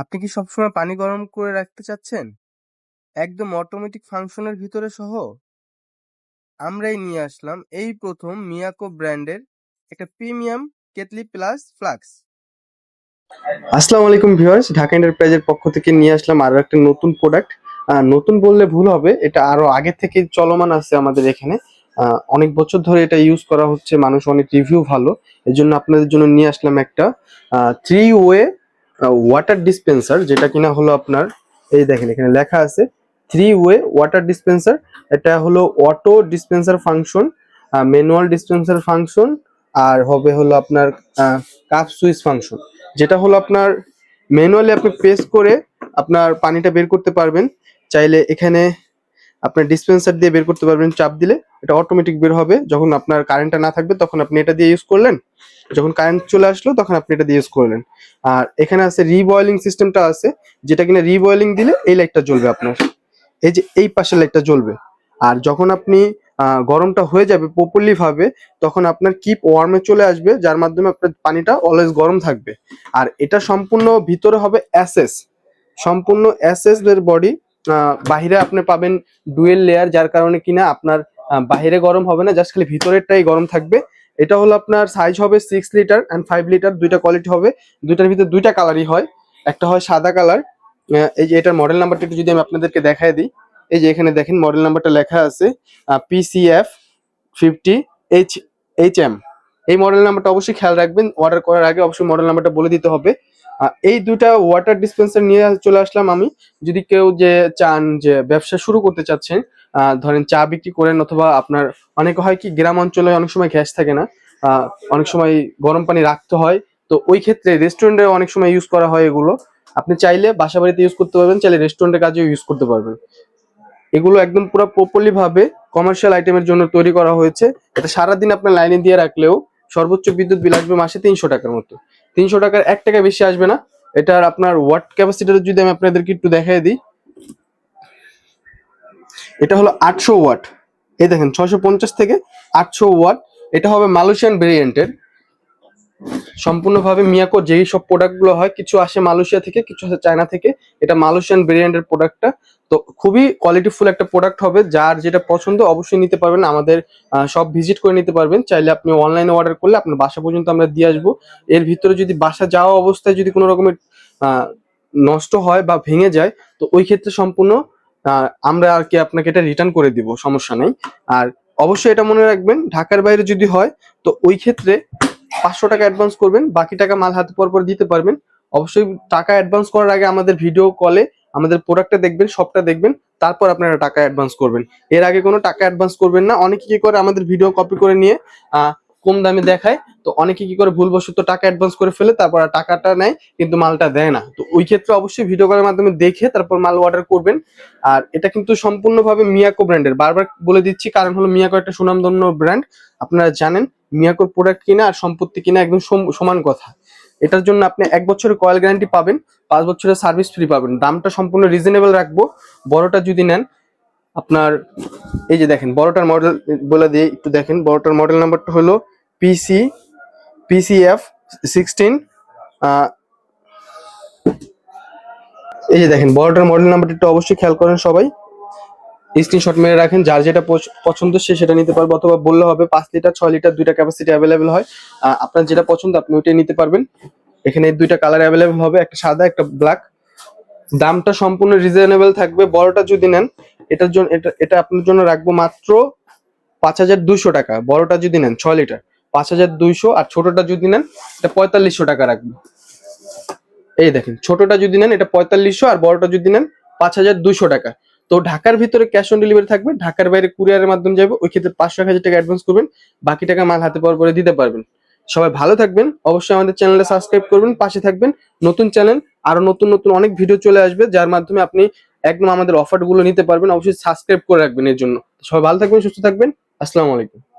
আপনি কি সবসময় পানি গরম করে রাখতে চাচ্ছেন? একদম অটোমেটিক ফাংশনের ভিতরে সহ? আমরাই নিয়ে আসলাম এই প্রথম মিয়াকো ব্র্যান্ডের একটা প্রিমিয়াম কেটলি প্লাস ফ্লাক্স। আসসালামু আলাইকুম ভিউয়ার্স, ঢাকা এন্টারপ্রাইজের পক্ষ থেকে নিয়ে আসলাম আরও একটা নতুন প্রোডাক্ট নতুন বললে ভুল হবে, এটা আরও আগে থেকে চলমান আছে আমাদের এখানে অনেক বছর ধরে এটা ইউজ করা হচ্ছে, মানুষ অনেক রিভিউ ভালো এর জন্য আপনাদের জন্য নিয়ে আসলাম একটা থ্রি ওয়ে ওয়াটার ডিসপেন্সার যেটা কিনা হলো আপনার, এই দেখেন, এখানে লেখা আছে থ্রি ওয়ে ওয়াটার ডিসপেন্সার এটা হলো auto dispenser function manual dispenser function আর হবে হলো আপনার কাপ সুইচ ফাংশন যেটা হলো আপনার ম্যানুয়ালি আপনি প্রেস করে আপনার পানিটা বের করতে পারবেন, চাইলে এখানে আপনার ডিসপেন্সার দিয়ে বের করতে পারবেন, চাপ দিলে। এটা অটোমেটিক বের হবে। যখন আপনার কারেন্টটা না থাকবে, তখন আপনি এটা দিয়ে ইউজ করলেন। যখন কারেন্ট চলে আসলো, তখন আপনি এটা দিয়ে ইউজ করলেন। আর এখানে আছে রিবয়েলিং সিস্টেমটা আছে, যেটা কিনা রিবয়েলিং দিলে এই লাইটটা জ্বলবে আপনার। এই যে এই পাশের লাইটটা জ্বলবে। আর যখন আপনি গরমটা হয়ে যাবে প্রপারলি ভাবে, তখন আপনার কিপ ওয়ার্মে চলে আসবে, যার মাধ্যমে আপনার পানিটা অলওয়েজ গরম থাকবে। আর এটা সম্পূর্ণ ভিতরে হবে অ্যাসেস সম্পূর্ণ অ্যাসেস এর বডি বাহিরে আপনি পাবেন ডুয়েল লেয়ার যার কারণে কিনা আপনার বাহিরে গরম হবে না জাস্ট খালি ভিতরেরটাই গরম থাকবে। এটা হলো আপনার সাইজ হবে six litre and five litre দুইটা কোয়ালিটি হবে। দুইটার ভিতরে দুইটা কালারই হয়। একটা হয় সাদা কালার এই যে এটার মডেল নাম্বারটা একটু যদি আমি আপনাদেরকে দেখায় দিই। এই যে এখানে দেখেন মডেল নাম্বারটা লেখা আছে PCF fifty H H M এই মডেল নাম্বারটা অবশ্যই খেয়াল রাখবেন। অর্ডার করার আগে অবশ্যই মডেল নাম্বারটা বলে দিতে হবে। এই দুটা ওয়াটার ডিসপেন্সার নিয়ে চলে আসলাম আমি। যদি কেউ যে চান যে ব্যবসা শুরু করতে চাচ্ছেন ধরেন চা বিক্রি করেন অথবা আপনার অনেক হয় কি, গ্রাম অঞ্চলে অনেক সময় গ্যাস থাকে না অনেক সময় গরম পানি রাখতে হয়, তো ওই ক্ষেত্রে রেস্টুরেন্টে অনেক সময় ইউজ করা হয় এগুলো। আপনি চাইলে বাসা বাড়িতে ইউজ করতে পারবেন, চাইলে রেস্টুরেন্টের কাজেও ইউজ করতে পারবেন। এগুলো একদম পুরো প্রপারলি ভাবে কমার্শিয়াল আইটেমের জন্য তৈরি করা হয়েছে। এটা সারাদিন আপনার লাইনে দিয়ে রাখলেও সর্বোচ্চ বিদ্যুৎ বিল আসবে মাসে তিনশো টাকার মতো। তিনশো টাকার এক টাকা বেশি আসবে না। এটার আপনার ওয়াট ক্যাপাসিটিটা যদি আমি আপনাদেরকে একটু দেখাই দিই এটা হলো আটশো ওয়াট। এই দেখেন ছশো পঞ্চাশ থেকে আটশো ওয়াট। এটা হবে মালয়েশিয়ান ভেরিয়েন্টের সম্পূর্ণভাবে মিয়াকো যেই সব প্রোডাক্টগুলো হয়, কিছু আসে মালয়েশিয়া থেকে, কিছু আসে চায়না থেকে, এটা মালয়েশিয়ান ভেরিয়েন্টের প্রোডাক্টটা তো খুবই কোয়ালিটিফুল একটা প্রোডাক্ট হবে, যার যেটা পছন্দ অবশ্যই নিতে পারবেন। আমাদের সব ভিজিট করে নিতে পারবেন। চাইলে আপনি অনলাইনে অর্ডার করলে আপনার বাসা পর্যন্ত আমরা দিয়ে আসব। এর ভিতরে যদি বাসা যাওয়া অবস্থায় যদি কোনো রকমের নষ্ট হয় বা ভেঙে যায়, তো ওই ক্ষেত্রে সম্পূর্ণ আমরা আর কি আপনাকে এটা রিটার্ন করে দিব, সমস্যা নেই। আর অবশ্যই এটা মনে রাখবেন, ঢাকার বাইরে যদি হয়, তো ওই ক্ষেত্রে পাঁচশো টাকা অ্যাডভান্স করবেন, বাকি টাকা মাল হাতে পর পর দিতে পারবেন। অবশ্যই টাকা অ্যাডভান্স করার আগে আমাদের ভিডিও কলে আমাদের প্রোডাক্টটা দেখবেন সবটা দেখবেন, তারপর আপনারা টাকা অ্যাডভান্স করবেন। এর আগে কোনো টাকা অ্যাডভান্স করবেন না, অনেকে কি করে আমাদের ভিডিও কপি করে নিয়ে কম দামে দেখায়, তো অনেকে কি করে ভুলবশত টাকা অ্যাডভান্স করে ফেলে, তারপর টাকাটা নেয়, কিন্তু মালটা দেয় না। তো ওই ক্ষেত্রে অবশ্যই ভিডিও কলের মাধ্যমে দেখে তারপর মাল অর্ডার করবেন। আর এটা কিন্তু সম্পূর্ণভাবে মিয়াকো ব্র্যান্ডের বারবার বলে দিচ্ছি, কারণ হলো মিয়াকো একটা সুনামধন্য ব্র্যান্ড আপনারা জানেন মিয়াকোর প্রোডাক্ট কিনা আর সম্পত্তি কিনা একদম সম- সমান কথা। এটার জন্য আপনি এক বছরের কয়েল গ্যারান্টি পাবেন, পাঁচ বছরের সার্ভিস ফ্রি পাবেন। দামটা সম্পূর্ণ রিজনেবল রাখব। বড়টা যদি নেন আপনার, এই যে দেখেন, বড়টার মডেল বলে দিয়ে একটু দেখেন, বড়টার মডেল নাম্বারটা হলো পিসি পিসিএফ সিক্সটিন এই যে দেখেন, বড়টার মডেল নাম্বারটা একটু অবশ্যই খেয়াল করেন সবাই। স্ক্রিনশট মেরে রাখেন, যার যেটা পছ- পছন্দ সে সেটা নিতে পারবে, অথবা বললে হবে পাঁচ লিটার, ছয় লিটার দুইটা ক্যাপাসিটি অ্যাভেলেবেল হয়। আপনার যেটা পছন্দ, আপনি ওইটাই নিতে পারবেন। এখানে দুইটা কালার অ্যাভেলেবেল হবে, একটা সাদা, একটা ব্ল্যাক দামটা সম্পূর্ণ রিজনেবল থাকবে, বড়টা যদি নেন এটার জন্য, এটা এটা আপনার জন্য রাখব মাত্র পাঁচ হাজার দুইশো টাকা। বড়টা যদি নেন, ছয় লিটার। পাঁচ হাজার দুইশো আর ছোটটা যদি নেন, এটা পঁয়তাল্লিশশো টাকা রাখব। এই দেখেন, ছোটটা যদি নেন, এটা পঁয়তাল্লিশশো আর বড়টা যদি নেন, পাঁচ হাজার দুইশো টাকা। তো ঢাকার ভিতরে ক্যাশ অন ডেলিভারি থাকবে, ঢাকার বাইরে কুরিয়ারের মাধ্যমে যাবে, ওই ক্ষেত্রে পাঁচশো এক হাজার টাকা অ্যাডভান্স করবেন, বাকি টাকা মাল হাতে পাওয়ার পরে দিতে পারবেন। সবাই ভালো থাকবেন, অবশ্যই আমাদের চ্যানেলে সাবস্ক্রাইব করবেন, পাশে থাকবেন। নতুন চ্যানেল আরও নতুন নতুন অনেক ভিডিও চলে আসবে, যার মাধ্যমে আপনি একদম আমাদের অফারগুলো নিতে পারবেন। অবশ্যই সাবস্ক্রাইব করে রাখবেন এর জন্য। সবাই ভালো থাকবেন, সুস্থ থাকবেন। আসসালামু আলাইকুম।